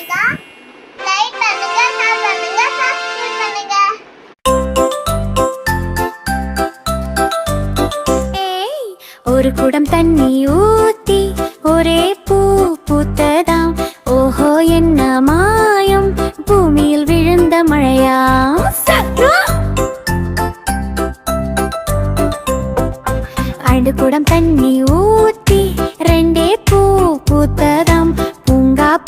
பண்ணுங்க. லைக் பண்ணுங்க ஷேர் பண்ணுங்க சப்ஸ்கிரைப் பண்ணுங்க. ஏய், ஒரு குடம் தண்ணி ஊத்தி ஒரே பூ பூத்ததாம். ஓஹோ என்ன மாயம். பூமியில் விழுந்த மழையா அண்டு குடம் தண்ணி ஊத்தி ரெண்டே பூ பூத்ததாம்.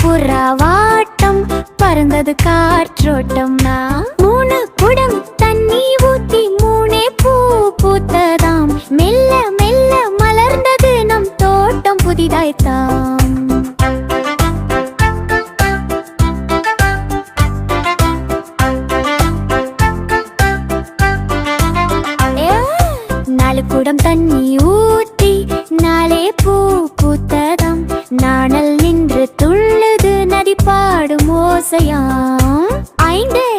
புறா வாட்டம் பறந்தது காற்றோட்டம். நான் மூணு குடம் பாடும் ஓசையாம். ஐந்து.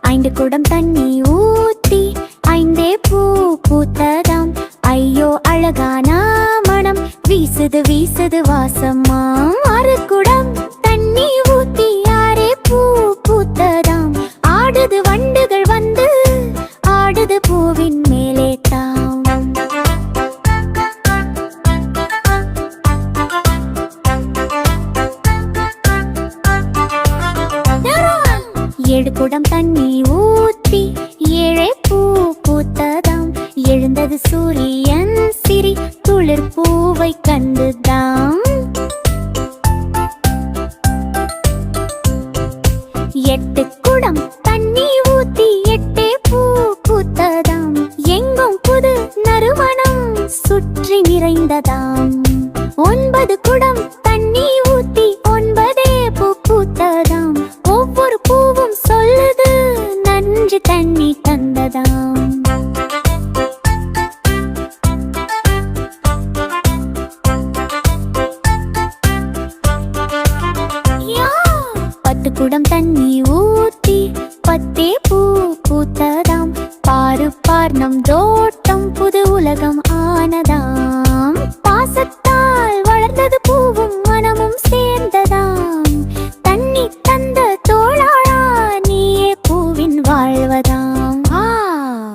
ஐந்து குடம் தண்ணி ஊத்தி ஐந்தே பூ பூத்ததாம். ஐயோ அழகான மனம். வீசுது வீசுது வாசம்மா. ஆறு குடம் தண்ணி ஊத்தி யாரே பூ பூத்ததாம். ஆடுது வண்டுகள் வந்து ஆடுது பூவின் மேல். ஏழு குடம் தண்ணி ஊத்தி ஏழை பூ பூத்ததாம். எழுந்தது சூரியன் சிரி துளிர் பூவை கண்டுதாம். எட்டு குடம் தண்ணி ஊத்தி எட்டே பூ பூத்ததாம். எங்கும் புது நறுமணம் சுற்றி நிறைந்ததாம். ஒன்பது குடம் தண்ணி ஊத்தி பத்தே பூ பூத்ததாம். பாரு பார் நம் தோட்டம் புது உலகம் ஆனதாம். பாசத்தால் வளர்ந்தது பூ